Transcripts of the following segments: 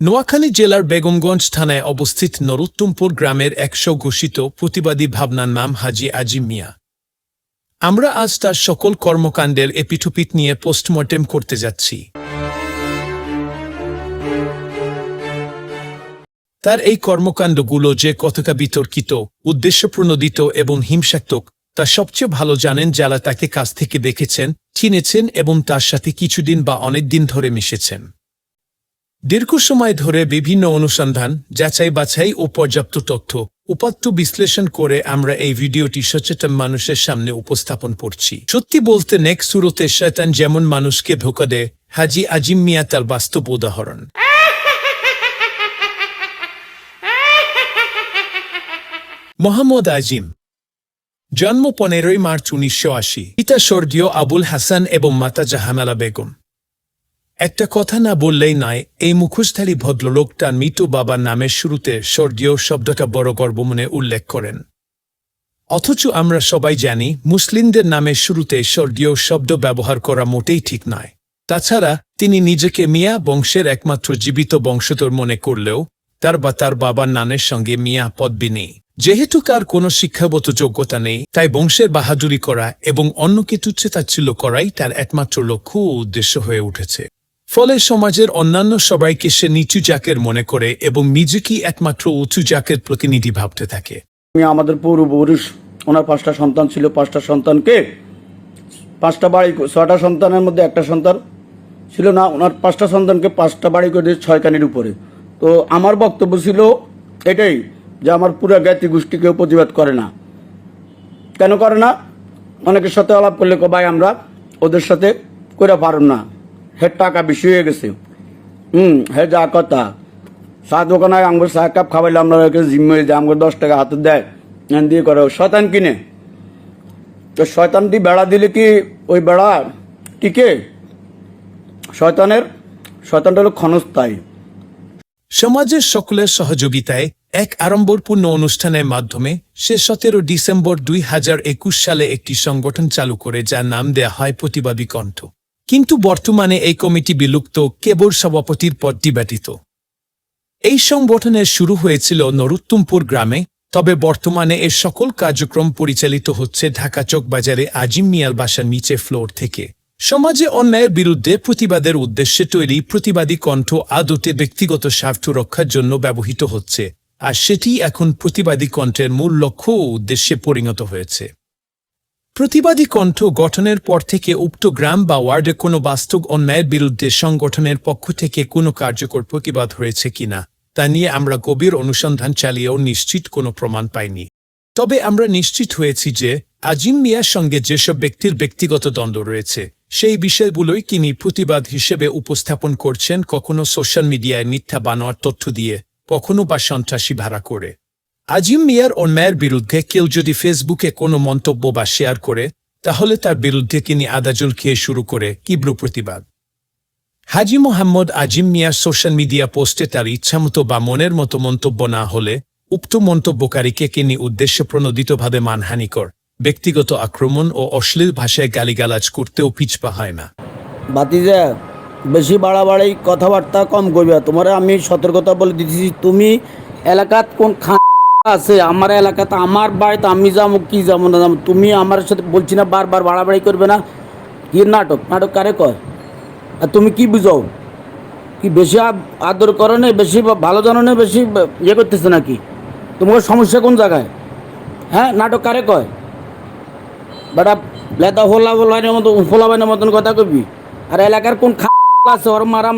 নোয়াখালী জেলার বেগমগঞ্জ থানায় অবস্থিত নরোত্তমপুর গ্রামের একশো ঘোষিত প্রতিবাদী ভাবনার নাম হাজি আজিম মিয়া। আমরা আজ তার সকল কর্মকাণ্ডের এপিঠুপিট নিয়ে পোস্টমর্টেম করতে যাচ্ছি। তার এই কর্মকাণ্ডগুলো যে কতটা বিতর্কিত, উদ্দেশ্যপ্রণোদিত এবং হিংসাত্মক, তা সবচেয়ে ভালো জানেন যারা তাকে কাছ থেকে দেখেছেন, চিনেছেন এবং তার সাথে কিছুদিন বা অনেক দিন ধরে মিশেছেন। দীর্ঘ সময় ধরে বিভিন্ন অনুসন্ধান, যাচাই বাছাই ও পর্যাপ্ত তথ্য, উপাত্ত বিশ্লেষণ করে আমরা এই ভিডিওটি সচেতন মানুষের সামনে উপস্থাপন করছি। সত্যি বলতে নেক সুরতে শয়তান যেমন মানুষকে ধোকা দেয়, হাজি আজিম মিয়া তার বাস্তব উদাহরণ। মোহাম্মদ আজিম, জন্ম পনেরোই মার্চ উনিশশো আশি। পিতা স্বর্গীয় আবুল হাসান এবং মাতা জাহানালা বেগম। একটা কথা না বললেই নয়, এই মুখোশধারী ভদ্রলোক তার মৃত বাবার নামের শুরুতে স্বর্গীয় শব্দটা বড় গর্ব মনে উল্লেখ করেন। অথচ আমরা সবাই জানি, মুসলিমদের নামের শুরুতে স্বর্গীয় শব্দ ব্যবহার করা মোটেই ঠিক নয়। তাছাড়া, তিনি নিজেকে মিয়া বংশের একমাত্র জীবিত বংশধর মনে করলেও, তার বা তার বাবার নামের সঙ্গে মিয়া পদবি নেই। যেহেতু কার কোনো শিক্ষাগত যোগ্যতা নেই, তাই বংশের বাহাদুরি করা এবং অন্যকে তুচ্ছেতাচ্ছিল্য করাই তার একমাত্র লক্ষ্য ও উদ্দেশ্য হয়ে উঠেছে। ফলে সমাজের অন্যান্য সবাইকে সে নিচু জাকের মনে করে এবং নিজেকেই একমাত্র উঁচু জাকের প্রতিনিধি ভাবতে থাকে। আমি আমাদের পূর্বপুরুষ, ওনার পাঁচটা সন্তান ছিল। পাঁচটা সন্তানকে, পাঁচটা বাড়ি, ছয়টা সন্তানের মধ্যে একটা সন্তান ছিল না, ওনার পাঁচটা সন্তানকে পাঁচটা বাড়ি করে দিয়ে ছয় কানির উপরে। তো আমার বক্তব্য ছিল এটাই যে আমার পুরো জ্ঞাতি গোষ্ঠী কেউ প্রতিবাদ করে না। কেন করে না? অনেকের সাথে আলাপ করলে ভাই, আমরা ওদের সাথে করে পারুন না। হের টাকা বেশি হয়ে গেছে। হুম, হে যা কথা। চা দোকানে আমাকে চা কাপ খাওয়াইলে আমরা জিম্মে দেয় আমাকে দশ টাকা হাতে দেয়। দিয়ে করে শয়তান কিনে? তো শয়তানটি বেড়া দিলে কি ওই বেড়া টিকে শয়তানের? শয়তানটা হলো ক্ষণস্থায়ী। সমাজের সকলের সহযোগিতায় এক আড়ম্বরপূর্ণ অনুষ্ঠানের মাধ্যমে সে সতেরো ডিসেম্বর দুই হাজার একুশ সালে একটি সংগঠন চালু করে, যার নাম দেয়া হয় প্রতিবাদী কণ্ঠ। কিন্তু বর্তমানে এই কমিটি বিলুপ্ত কেবল সভাপতির পদটি ব্যতীত। এই সংগঠনের শুরু হয়েছিল নরুত্তমপুর গ্রামে, তবে বর্তমানে এর সকল কার্যক্রম পরিচালিত হচ্ছে ঢাকা চকবাজারে আজিম মিয়াল বাসার নিচে ফ্লোর থেকে। সমাজে অন্যায়ের বিরুদ্ধে প্রতিবাদের উদ্দেশ্যে তৈরি প্রতিবাদী কণ্ঠ আদতে ব্যক্তিগত স্বার্থ রক্ষার জন্য ব্যবহৃত হচ্ছে, আর সেটি এখন প্রতিবাদী কণ্ঠের মূল লক্ষ্য ও উদ্দেশ্যে পরিণত হয়েছে। প্রতিবাদী কণ্ঠ গঠনের পর থেকে উক্ত গ্রাম বা ওয়ার্ডে কোনো বাস্তব অন্যায়ের বিরুদ্ধে সংগঠনের পক্ষ থেকে কোনো কার্যকর প্রতিবাদ হয়েছে কিনা তা নিয়ে আমরা গভীর অনুসন্ধান চালিয়েও নিশ্চিত কোনো প্রমাণ পাইনি। তবে আমরা নিশ্চিত হয়েছি যে আজিম মিয়ার সঙ্গে যেসব ব্যক্তির ব্যক্তিগত দ্বন্দ্ব রয়েছে, সেই বিষয়গুলোই তিনি প্রতিবাদ হিসেবে উপস্থাপন করছেন কখনো সোশ্যাল মিডিয়ায় মিথ্যা বানোয়ার তথ্য দিয়ে, কখনো বা সন্ত্রাসী ভাড়া করে। আজিম মিয়ার অন্যায়ের বিরুদ্ধে কেউ যদি ফেসবুকে কোনো মন্তব্য বা শেয়ার করে, তাহলে তার বিরুদ্ধে তিনি আদাজল খেয়ে শুরু করে তীব্র প্রতিবাদ। হাজি মোহাম্মদ আজিম মিয়ার সোশ্যাল মিডিয়া পোস্টে তার ইচ্ছামতো বা মনের মতো মন্তব্য না হলে উক্ত মন্তব্যকারীকে তিনি উদ্দেশ্য প্রণোদিতভাবে মানহানিকর, ব্যক্তিগত আক্রমণ ও অশ্লীল ভাষায় গালিগালাজ করতেও পিছপা হয় না। বাতিজা, বেশি বাড়াবাড়ি কথাবার্তা কম করবে। তোমার আমি সতর্কতা বলে দিতেছি, তুমি এলাকাত কোন খা আছে, আমার এলাকাতে আমার বাড়িতে আমি যাব, কি যাব না যাব, তুমি আমার সাথে বলছি না, বারবার বাড়াবাড়ি করবে না। কি নাটক? নাটক কারে কয়? আর তুমি কি বুঝাও? কি বেশি আদর করো না, বেশি ভালো জানো না, বেশি ইয়ে করতেছে নাকি? তোমার সমস্যা কোন জায়গায়? হ্যাঁ নাটক কারে কয়? বেটা, লেদা হোলা হোলার মতো ফোলাবাইনের মতন কথা কবি। আর এলাকার কোন খা আছে, ওর মারাম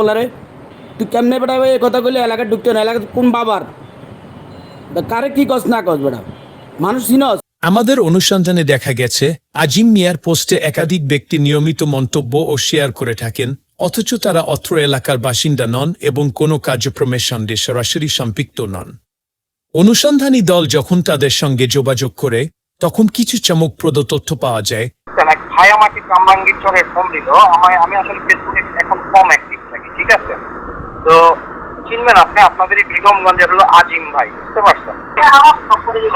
বলারে তুই কেমনে বেটা এই কথা কইলে? এলাকায় ঢুকতে না, এলাকার কোন বাবার? কারে কি কস না কস বেটা? মানুষ চিনস আমাদের অনুসন্ধানে দেখা গেছে আজিম মিয়ার পোস্টে একাধিক ব্যক্তি নিয়মিত মন্তব্য ও শেয়ার করে থাকেন অথচ তারা অত্র এলাকার বাসিন্দা নন এবং কোনো কার্যক্রমের সঙ্গে সরাসরি সম্পৃক্ত নন। অনুসন্ধানী দল যখন তাদের সঙ্গে যোগাযোগ করে তখন কিছু চমকপ্রদ তথ্য পাওয়া যায়। এক ভাই আমাকে কামরাঙ্গীর চরের ফোন দিল আমি আসলে ফেসবুকে এখন কম অ্যাক্টিভ থাকি ঠিক আছে? তো চিনবেন আপনি আপনাদের এই বেগমগঞ্জের হলো আজিম ভাই বুঝতে পারছেন?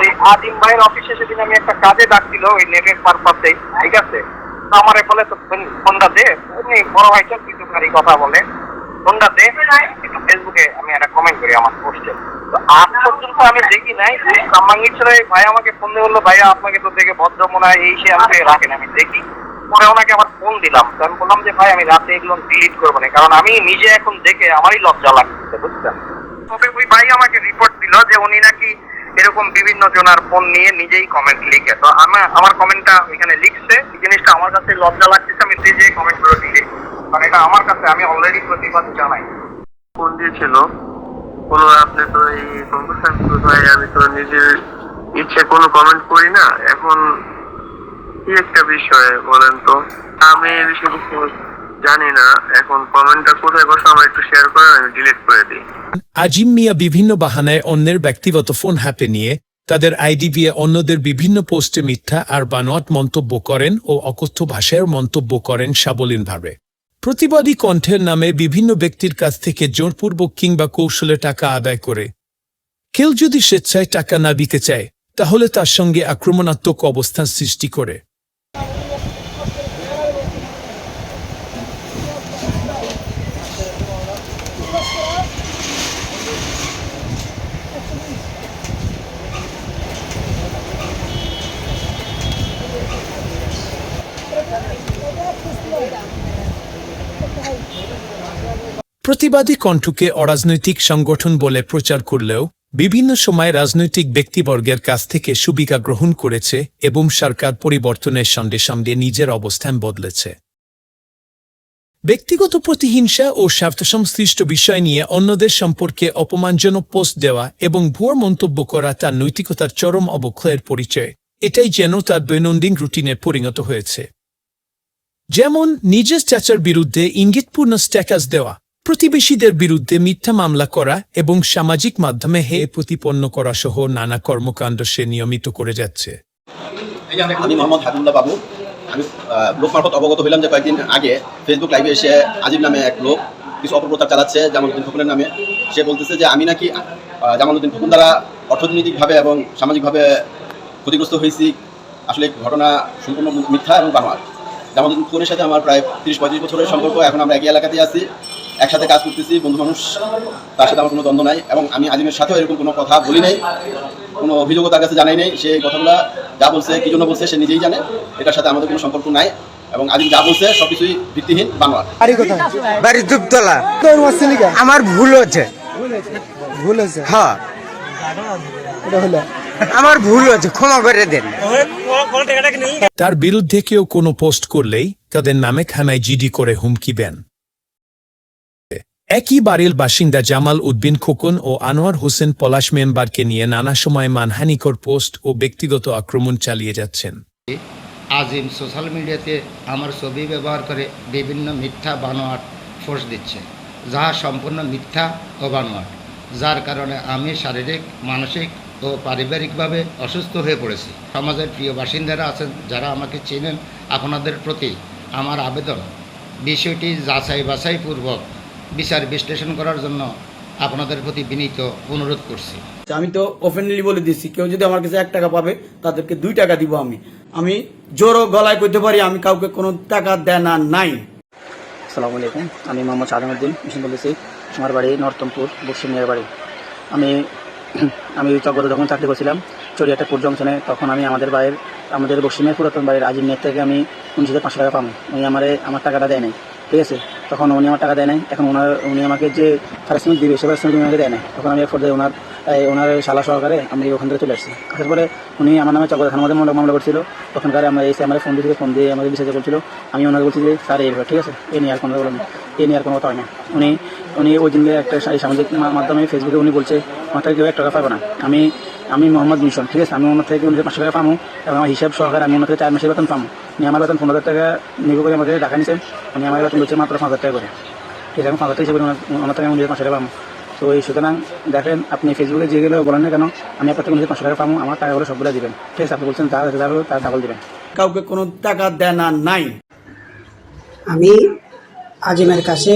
ওই আজিম ভাইয়ের অফিসে সেদিন আমি একটা কাজে ডাকছিল ওই নেটের পারপাসে ঠিক আছে? তো আমার বলে তো ফোনটা দে। এমনি বড় ভাই চোখ কিছু কথা বলে ফোনটা দে। একটু ফেসবুকে আমি একটা কমেন্ট করি আমার পোস্টে তো আজ পর্যন্ত আমি দেখি নাই কামাঙ্গির ভাই আমাকে ফোন দিয়ে বলল ভাইয়া আপনাকে তো দেখে ভদ্র মনে হয় এই সে আমাকে রাখেন আমি দেখি। পরে ওনাকে আবার ফোন দিলাম। তো আমি বললাম যে, ভাই, আমি রাতে এগুলো ডিলিট করব না, কারণ আমি নিজে এখন দেখে আমারই লজ্জা লাগছে, বুঝছেন? তবে ওই ভাই আমাকে রিপোর্ট দিল যে, উনি নাকি এরকম বিভিন্ন জনার ফোন নিয়ে নিজেই কমেন্ট লিখে। তো আমার আমার কমেন্টটা ওইখানে লিখছে। এই জিনিসটা আমার কাছে লজ্জা লাগতেছে, আমি নিজেই কমেন্টগুলো ডিলিট কারণ এটা আমার কাছে, আমি অলরেডি প্রতিবাদ জানাই। ফোন দিয়েছিল। কোনো আপনি তো এই ভাই আমি তো নিজের ইচ্ছে কোনো কমেন্ট করি না। এখন কি একটা বিষয় বলেন তো? আমি এই বিষয়ে জানি না। এখন কমেন্টটা কোথায় বসে আমার একটু শেয়ার আমি ডিলিট করে দিই। আজিম মিয়া বিভিন্ন বাহানায় অন্যের ব্যক্তিগত ফোন হাতে নিয়ে তাদের অন্যদের বিভিন্ন পোস্টে মিথ্যা আর বানোয়াট মন্তব্য করেন ও অকথ্য ভাষায় মন্তব্য করেন সাবলীনভাবে প্রতিবাদী কণ্ঠের নামে বিভিন্ন ব্যক্তির কাছ থেকে জোরপূর্বক কিংবা কৌশলে টাকা আদায় করে। কেউ যদি স্বেচ্ছায় টাকা না দিতে চায়, তাহলে তার সঙ্গে আক্রমণাত্মক অবস্থান সৃষ্টি করে। প্রতিবাদী কণ্ঠকে অরাজনৈতিক সংগঠন বলে প্রচার করলেও বিভিন্ন সময় রাজনৈতিক ব্যক্তিবর্গের কাছ থেকে সুবিধা গ্রহণ করেছে এবং সরকার পরিবর্তনের সঙ্গে সঙ্গে নিজের অবস্থান বদলেছে। ব্যক্তিগত প্রতিহিংসা ও স্বার্থসংশ্লিষ্ট বিষয় নিয়ে অন্যদের সম্পর্কে অপমানজনক পোস্ট দেওয়া এবং ভুয়ো মন্তব্য করা তার নৈতিকতার চরম অবক্ষয়ের পরিচয়, এটাই যেন তার দৈনন্দিন রুটিনে পরিণত হয়েছে। যেমন, নিজের চাচার বিরুদ্ধে ইঙ্গিতপূর্ণ স্ট্যাটাস দেওয়া প্রতিবেশীদের বিরুদ্ধে মিথ্যা মামলা করা এবং সামাজিক মাধ্যমে হে প্রতিপন্ন করা সহ নানা কর্মকাণ্ড সে নিয়মিত করে যাচ্ছে। আমি মোহাম্মদ হাবিবুল্লাহ বাবু। আমি লোক মারফত অবগত হইলাম যে কয়েকদিন আগে ফেসবুক লাইভে এসে আজিব নামে এক লোক কিছু অপপ্রচার চালাচ্ছে জামালউদ্দিন খোকনের নামে। সে বলতেছে যে আমি নাকি আহ, জামালউদ্দিন খোকন দ্বারা অর্থনৈতিকভাবে এবং সামাজিকভাবে ক্ষতিগ্রস্ত হয়েছি। আসলে ঘটনা সম্পূর্ণ মিথ্যা এবং বানোয়ার জামালউদ্দিন খোকনের সাথে আমার প্রায় তিরিশ পঁয়ত্রিশ বছরের সম্পর্ক এখন আমরা একই এলাকাতেই আছি। একসাথে কাজ করতেছি বন্ধু মানুষ তার সাথে আমার কোনো দ্বন্দ্ব নাই এবং আমি আজিমের সাথেও এরকম কোনো কথা বলি নাই কোনো অভিযোগও তার কাছে জানাই নেই সে কথাগুলো যা বলছে কি জন্য বলছে সে নিজেই জানে এটার সাথে আমাদের কোনো সম্পর্ক নাই এবং আজিম যা বলছে সবকিছুই ভিত্তিহীন বানোয়ার বাড়ি কোথায়? বাড়ি দুপতলা আমার ভুল হচ্ছে ভুল হচ্ছে হ্যাঁ। আমার ভুল হচ্ছে ক্ষমা করে দেন। তার বিরুদ্ধে কেউ কোনো পোস্ট করলেই তাদের নামে খানায় জিডি করে হুমকি দেন। একই বাড়ির বাসিন্দা জামাল উদ্দিন খোকন ও আনোয়ার হোসেন পলাশ মেম্বারকে নিয়ে নানা সময় মানহানিকর পোস্ট ও ব্যক্তিগত আক্রমণ চালিয়ে যাচ্ছেন। আজিম সোশ্যাল মিডিয়াতে আমার ছবি ব্যবহার করে বিভিন্ন মিথ্যা বানোয়াট ফোর্স দিচ্ছে, যাহা সম্পূর্ণ মিথ্যা ও বানোয়াট, যার কারণে আমি শারীরিক, মানসিক ও পারিবারিকভাবে অসুস্থ হয়ে পড়েছি। সমাজের প্রিয় বাসিন্দারা আছেন, যারা আমাকে চেনেন, আপনাদের প্রতি আমার আবেদন। বিষয়টি যাচাই বাছাইপূর্বক বিচার বিশ্লেষণ করার জন্য আপনাদের প্রতি বিনীত অনুরোধ করছি। আমি তো ওপেনলি বলে দিচ্ছি কেউ যদি আমার কাছে এক টাকা পাবে তাদেরকে দুই টাকা দিব আমি। আমি জোরও গলায় করতে পারি আমি কাউকে কোনো টাকা দেনা নাই। আসসালামু আলাইকুম আমি মোহাম্মদ সাজামুদ্দিন মিশন বলেছি আমার বাড়ি নর্তমপুর বক্সিমিয়ার বাড়ি। আমি আমি চকগড়ে যখন চাকরি করছিলাম চড়িয়াটাপুর জংশনে তখন আমি আমাদের বাড়ির আমাদের বক্সিমিয়ার পুরাতন বাড়ির আজিম নেট থেকে আমি উনিশ হাজার পাঁচশো টাকা পাবো। উনি আমারে আমার টাকাটা দেয় নাই ঠিক আছে? তখন উনি আমার টাকা দেয় নাই। এখন ওনার, উনি আমাকে যে পারিশ্রমিক দিবে, সে পারিশ্রমিক উনি আমাকে দেয় নাই। তখন আমি এক পর্যায়ে ওনার ওনার শালা সহকারে আমি ওখান থেকে চলে আসছি। আসার পরে উনি আমার নামে চকগড় থানার মধ্যে মামলা- করছিল। তখনকার আমরা এসে আমার ফোন দিয়েছিল, ফোন দিয়ে আমাদের বিশ্বাস করছিল। আমি ওনাকে বলছি যে, স্যার এই ঠিক আছে? এ নিয়ে আর কোনো বলেন এ নিয়ে আর কোনো কথা হয় না। উনি উনি ওই দিনকে একটা সামাজিক মাধ্যমে ফেসবুকে উনি বলছে আমার কেউ এক টাকা পাবে না। আমি আমি মোহাম্মদ মিশন ঠিক আছে? আমি ওনার থেকে পাঁচশো টাকা পাবো এবং আমার হিসাব সহকারে আমি ওনার থেকে চার মাসের বেতন পাবো উনি আমার বেতন পনেরো হাজার টাকা নিব করে আমাদের টাকা নিচ্ছেন উনি আমার বেতন বলছে মাত্র পাঁচ হাজার টাকা করে। ঠিক আছে আমি পাঁচ হাজার টাকা হিসেবে ওনার থেকে আমি উনি পাঁচশো টাকা পাবো তো এই সুতরাং দেখেন আপনি ফেসবুকে যে গেলে বলেন না কেন আমি আপনার থেকে পাঁচশো টাকা পাবো আমার টাকাগুলো সবগুলো দিবেন। ঠিক আছে আপনি বলছেন তার তার তার ডাবল দিবেন। কাউকে কোনো টাকা দেনা নাই। আমি আজিমের কাছে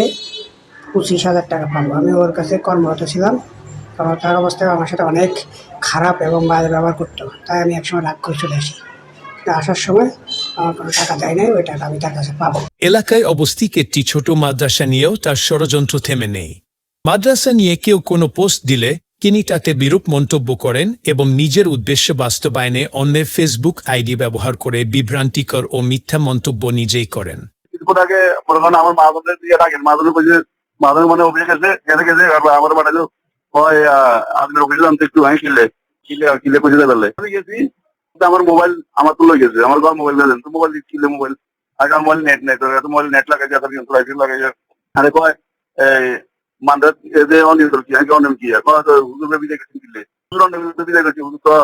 পঁচিশ হাজার টাকা পাবো আমি ওর কাছে কর্মরত ছিলাম। কারণ তার অবস্থায় আমার সাথে অনেক খারাপ এবং বাজে ব্যবহার করতো তাই আমি একসময় রাগ করে চলে আসি। আসার সময় আমার কোনো টাকা দেয় নাই ওই টাকা আমি তার কাছে পাবো। এলাকায় অবস্থিত একটি ছোট মাদ্রাসা নিয়েও তার ষড়যন্ত্র থেমে নেই। মাদ্রাসা নিয়ে কেউ কোনো পোস্ট দিলে তিনি তাতে বিরূপ মন্তব্য করেন এবং নিজের উদ্দেশ্য বাস্তবায়নে অন্যের ফেসবুক আইডি ব্যবহার করে বিভ্রান্তিকর ও মিথ্যা মন্তব্য নিজেই করেন। কিছুক্ষণ আগে আমার মা বোনের দিয়ে রাখেন মা বোনের বলছে মা বোনের মানে গেছে এবার আমার বাড়ালো হয় আপনার অফিসে আনতে একটু আমি কিনলে কিনলে কিনলে গেছি আমার মোবাইল আমার তো লই গেছে, আমার ঘর মোবাইল দেন তো মোবাইল কিনলে মোবাইল আগে মোবাইল নেট তো এত মোবাইল নেট লাগাই যায় তারপর লাইফ লাগাই যায় আরে কয়, এই মান্দার এদের অনিয়ম কি আগে অনিয়ম কি, কয়, তো হুজুর বিদায় গেছে কিনলে হুজুর অনিয়ম বিদায় গেছে, হুজুর তো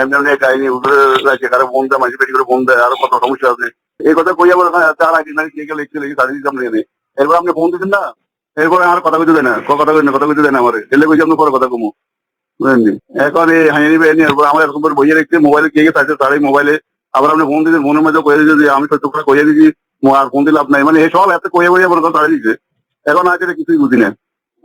এমনি এমনি কাহিনী হুজুর রাখছে কারও বোন দেয় মাঝে বেশি করে বোন দেয়, আরও কত সমস্যা আছে। এই কথা কই আবার তার আগে নাকি কে লিখতে লিখে তাদের দিতাম নিয়ে এরপর আপনি ফোন দিচ্ছেন না? এরপর আর কথা কইতে না কথা কই কথা কইতে না আমার। এলে কইছি, আমি পরে কথা কমু। বুঝলেন এখন এই হাইনি বেনি এরপর আমার এরকম করে বইয়ে রেখে মোবাইলে কে কে আছে তার এই মোবাইলে আবার আপনি ফোন দিয়ে ফোনের মধ্যে কয়ে দিয়েছে যে, আমি সত্য করে কইয়ে দিচ্ছি মো- আর ফোন দিলাম নাই। মানে এই সব এত কয়ে কইয়ে বড় কথা দিয়েছে। এখন আছে কিছুই বুঝি না।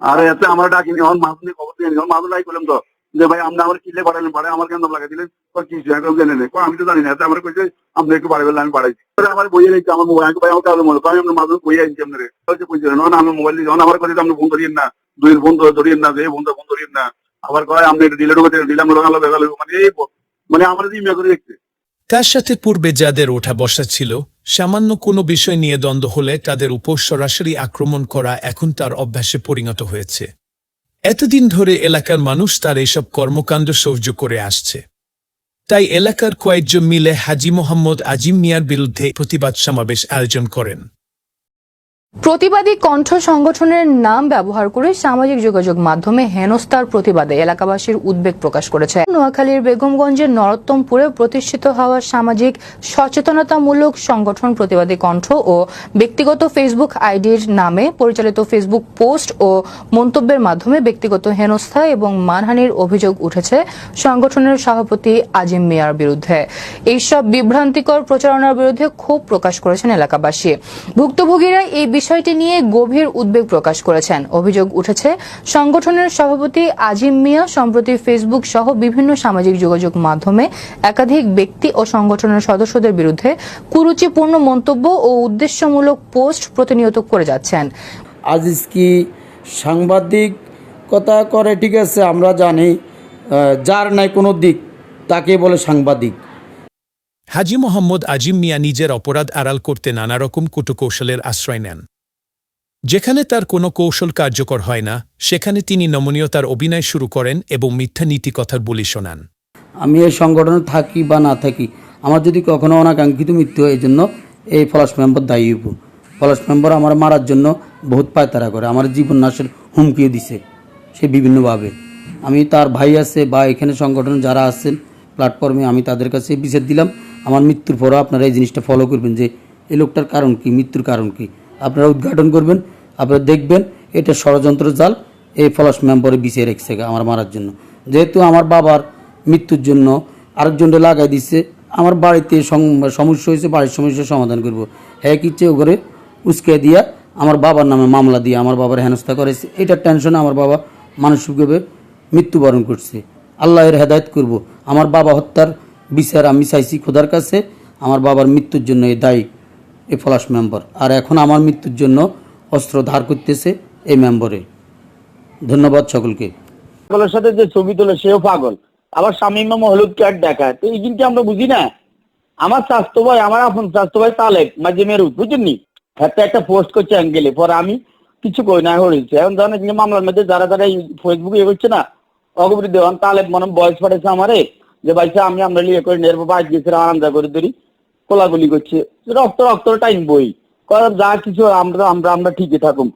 আর এতে আমার ডাকিনি এখন মাসুনি খবর দিয়ে এখন মাসুন নাই করলাম তো যে ভাই, আপনি আমার কিলে পাঠালেন? পাঠাই আমার কেন লাগাই দিলেন? কি এখন জেনে নেই আমি তো জানি না। এতে আমার কইছে, আপনি একটু বাড়ি বললেন আমি বাড়াইছি আমার বইয়ে রেখে আমার মোবাইল ভাই আমার কাছে মনে আমি আপনার মাসুন বইয়ে আনছি আপনার। হচ্ছে কইছে, না আমি মোবাইল দিয়ে যখন আমার কাছে আপনি ফোন করিয়েন না। দুই ফোন ধরিয়েন না, যে ফোন ফোন ধরিয়েন না। আবার কয়, আপনি একটু ডিলেট করে দিলাম লোকাল বেগাল মানে এই মানে আমার যে ইমেল করে দেখছে। তার সাথে পূর্বে যাদের ওঠা বসা ছিল, সামান্য কোনো বিষয় নিয়ে দ্বন্দ্ব হলে তাদের উপর সরাসরি আক্রমণ করা এখন তার অভ্যাসে পরিণত হয়েছে। এতদিন ধরে এলাকার মানুষ তার এসব কর্মকাণ্ড সহ্য করে আসছে। তাই এলাকার কয়েকজন মিলে হাজি মোহাম্মদ আজিম মিয়ার বিরুদ্ধে প্রতিবাদ সমাবেশ আয়োজন করেন। প্রতিবাদী কণ্ঠ সংগঠনের নাম ব্যবহার করে সামাজিক যোগাযোগ মাধ্যমে হেনস্থার প্রতিবাদে এলাকাবাসীর উদ্বেগ প্রকাশ করেছে। নোয়াখালীর বেগমগঞ্জের নরোত্তমপুরে প্রতিষ্ঠিত হওয়া সামাজিক সচেতনতামূলক সংগঠন প্রতিবাদী কণ্ঠ ও ব্যক্তিগত ফেসবুক আইডির নামে পরিচালিত ফেসবুক পোস্ট ও মন্তব্যের মাধ্যমে ব্যক্তিগত হেনস্থা এবং মানহানির অভিযোগ উঠেছে সংগঠনের সভাপতি আজিম মিয়ার বিরুদ্ধে। এইসব বিভ্রান্তিকর প্রচারণার বিরুদ্ধে ক্ষোভ প্রকাশ করেছেন এলাকাবাসী। ভুক্তভোগীরা এই বিষয়টি নিয়ে গভীর উদ্বেগ প্রকাশ করেছেন। অভিযোগ উঠেছে, সংগঠনের সভাপতি আজিম মিয়া সম্প্রতি ফেসবুক সহ বিভিন্ন সামাজিক যোগাযোগ মাধ্যমে একাধিক ব্যক্তি ও সংগঠনের সদস্যদের বিরুদ্ধে কুরুচিপূর্ণ মন্তব্য ও উদ্দেশ্যমূলক পোস্ট প্রতিনিয়ত করে যাচ্ছেন। আজিজ কি সাংবাদিকতা করে? ঠিক আছে, আমরা জানি যার নাই কোনো দিক, তাকে বলে সাংবাদিক। হাজি মোহাম্মদ আজিম মিয়া নিজের অপরাধ আড়াল করতে নানা রকম কুটকৌশলের আশ্রয় নেন। যেখানে তার কোনো কৌশল কার্যকর হয় না, সেখানে তিনি নমনীয়তার অভিনয় শুরু করেন এবং মিথ্যা নীতি কথার বলি শোনান। আমি এই সংগঠনে থাকি বা না থাকি, আমার যদি কখনো অনাকাঙ্ক্ষিত মৃত্যু হয় এই জন্য এই ফলাস মেম্বার দায়ী হইব ফলাস মেম্বার আমার মারার জন্য বহুত পায়তারা করে, আমার জীবন নাশের হুমকিও দিছে সে বিভিন্নভাবে। আমি তার ভাই আছে বা এখানে সংগঠন যারা আছেন প্ল্যাটফর্মে আমি তাদের কাছে বিচার দিলাম। আমার মৃত্যুর পরও আপনারা এই জিনিসটা ফলো করবেন যে এই লোকটার কারণ কি, মৃত্যুর কারণ কি। আপনারা উদ্ঘাটন করবেন, আপনারা দেখবেন এটা ষড়যন্ত্র জাল, এই ফলাস মেম্বারে বিছিয়ে রেখেছে আমার মারার জন্য। যেহেতু আমার বাবার মৃত্যুর জন্য আরেকজনকে লাগাই দিচ্ছে আমার বাড়িতে সমস্যা হয়েছে, বাড়ির সমস্যার সমাধান করব। হ্যাঁ কিচ্ছে করে উস্কে দিয়া আমার বাবার নামে মামলা দিয়ে আমার বাবার হেনস্থা করেছে। এটার টেনশনে আমার বাবা মানসিকভাবে মৃত্যুবরণ করছে। আল্লাহের হেদায়ত করব। আমার বাবা হত্যার বিচার আমি চাইছি খোদার কাছে, আমার বাবার মৃত্যুর জন্য এই দায়ী, এই ফলাস মেম্বার। আর এখন আমার মৃত্যুর জন্য অস্ত্র ধার করতেছে এই মেম্বরে। ধন্যবাদ সকলকে। পাগলের সাথে যে ছবি তোলে, সেও পাগল। আবার স্বামী মামা হলুদ ক্যাট দেখায়? তো এই জিনিসটা আমরা বুঝি না। আমার স্বাস্থ্য ভাই, আমার আপন স্বাস্থ্য ভাই তালেব, মাঝে মেরু বুঝেননি? একটা একটা পোস্ট করছে অ্যাঙ্গেলে পরে আমি কিছু কই না হয়েছে এখন ধরেন মামলার মধ্যে যারা যারা ফেসবুকে করছে না অগবরি দেওয়ান তালেব মনে বয়স পাঠাইছে আমারে। যে ভাইসা আমি আমরা লিয়ে করে নেব বাইক গেছে আনন্দ করে ধরি কোলাগুলি করছে। রক্ত রক্ত টাইম বই। কারণ যা কিছু আমরা আমরা আমরা ঠিকই থাকুম।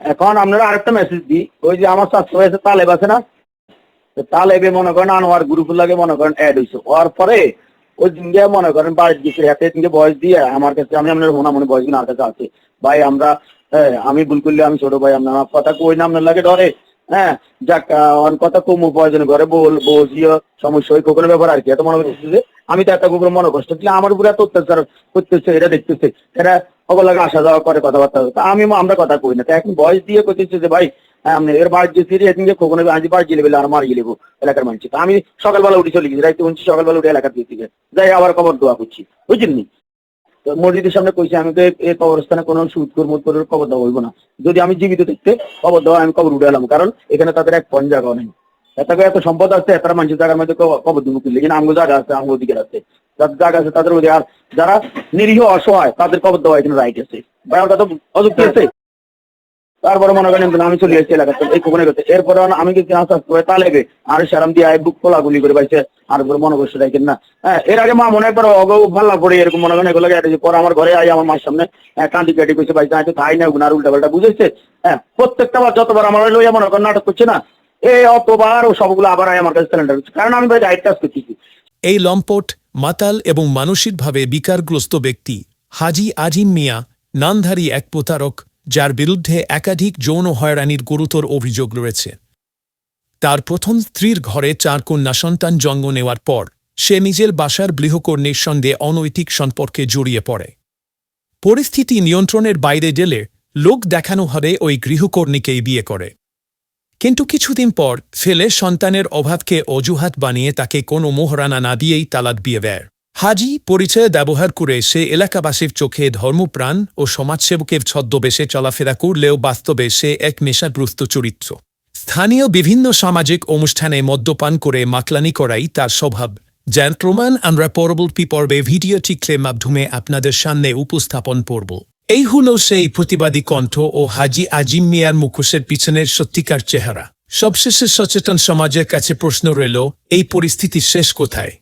এখন আপনারা আরেকটা মেসেজ দিই। ওই যে আমার স্বাস্থ্য ভাইসে তালেব আছে না? তালেবে মনে করেন আনোয়ার গ্রুপ লাগে মনে করেন অ্যাড হয়েছে হওয়ার পরে ওই দিনকে মনে করেন বাড়ির দিকে হাতে দিনকে বয়স দিয়ে আমার কাছে আমি আপনার মনে মনে বয়স না কাছে আছে। ভাই আমরা হ্যাঁ, আমি ভুল করলে আমি ছোট ভাই আপনার আমার কথা কই না আপনার লাগে ডরে। হ্যাঁ যাক আহ, অন কথা কমু প্রয়োজন করে বল বসিও সমস্যা ওই কোকলের ব্যাপার আর কি এত মনে করছে যে আমি তো একটা কুকুর মনে কষ্ট দিলে আমার উপরে এত অত্যাচার করতেছে এটা দেখতেছে এরা অবলাগে আসা যাওয়া করে কথাবার্তা। আমি আমরা কথা কই না তো এখন বয়স দিয়ে করতেছে যে ভাই হ্যাঁ, এর বাড়ি যে সিরিয়াস এদিকে খোকনে আজ বাড়ি গেলে আর মারি গেলে এলাকার মানুষ। আমি সকালবেলা উঠে চলে গেছি রাইতে উঠছি সকালবেলা উঠে এলাকার দিকে। যাই আবার খবর দোয়া করছি বুঝলেন মসজিদের সামনে কইছে, আমি তো এই- কবরস্থানে কোনো সুদ কর মুদ করে কবর দেওয়া হইব না। যদি আমি জীবিত থাকতে কবর দেওয়া আমি কবর উঠে এলাম কারণ এখানে তাদের এক পয়েন্ট জায়গা নেই। এত এত সম্পদ আছে তারা মানুষের জায়গার মধ্যে কবর- দিব কিনলে কিন্তু আমগো জায়গা আছে, আমগো দিকে আছে। যাদের জায়গা আছে, তাদের আর যারা নিরীহ অসহায়, তাদের কবর দেওয়া এখানে রাইট আছে। ভাই ওটা তো অযুক্তি আছে তারপরে মনে করেন আমি চলে এসেছি এলাকাতে এই কোনে গেছে। এরপরে আমি কি আস্তে আস্তে করে তা লেগে আর সারাম দিয়ে আয় বুক খোলা গুলি করে পাইছে আর পরে মনে করছে রাখেন না। হ্যাঁ এর আগে মা মনে একবার অগ ভাল্লা পড়ে এরকম মনে করেন এগুলো গেছে পরে আমার ঘরে আই আমার মার সামনে হ্যাঁ, কান্দি কাটি কইছে ভাই তো তাই না গুনার উল্টা পাল্টা বুঝেছে। হ্যাঁ প্রত্যেকটা বার যতবার আমার লইয়া মনে করেন নাটক করছে না এই অতবার ও সবগুলো আবার আয় আমার কাছে সিলিন্ডার কারণ আমি ভাই রাইট কাজ করতেছি এই লম্পট মাতাল এবং মানসিকভাবে বিকারগ্রস্ত ব্যক্তি হাজি আজিম মিয়া নানধারী এক প্রতারক যার বিরুদ্ধে একাধিক যৌন হয়রানির গুরুতর অভিযোগ রয়েছে। তার প্রথম স্ত্রীর ঘরে চার কন্যা সন্তান জন্ম নেওয়ার পর, সে নিজের বাসার গৃহকর্মীর সঙ্গে অনৈতিক সম্পর্কে জড়িয়ে পড়ে। পরিস্থিতি নিয়ন্ত্রণের বাইরে গেলে লোক দেখানো হারে ওই গৃহকর্মীকেই বিয়ে করে। কিন্তু কিছুদিন পর ফেলে সন্তানের অভাবকে অজুহাত বানিয়ে তাকে কোনো মোহরানা না দিয়েই তালাক বিয়ে দেয়। হাজি পরিচয় ব্যবহার করে সে এলাকাবাসীর চোখে ধর্মপ্রাণ ও সমাজসেবকের ছদ্মবেশে চলাফেরা করলেও বাস্তবে সে এক নেশাগ্রস্ত চরিত্র। স্থানীয় বিভিন্ন সামাজিক অনুষ্ঠানে মদ্যপান করে মাকলানি করাই তার স্বভাব। প্রমাণ আমরা পরবর্তী পর্বে ভিডিও চিত্রের মাধ্যমে আপনাদের সামনে উপস্থাপন করব। এই হল সেই প্রতিবাদী কণ্ঠ ও হাজি আজিম মিয়ার মুখোশের পিছনের সত্যিকার চেহারা। সবশেষে সচেতন সমাজের কাছে প্রশ্ন রইল, এই পরিস্থিতি শেষ কোথায়?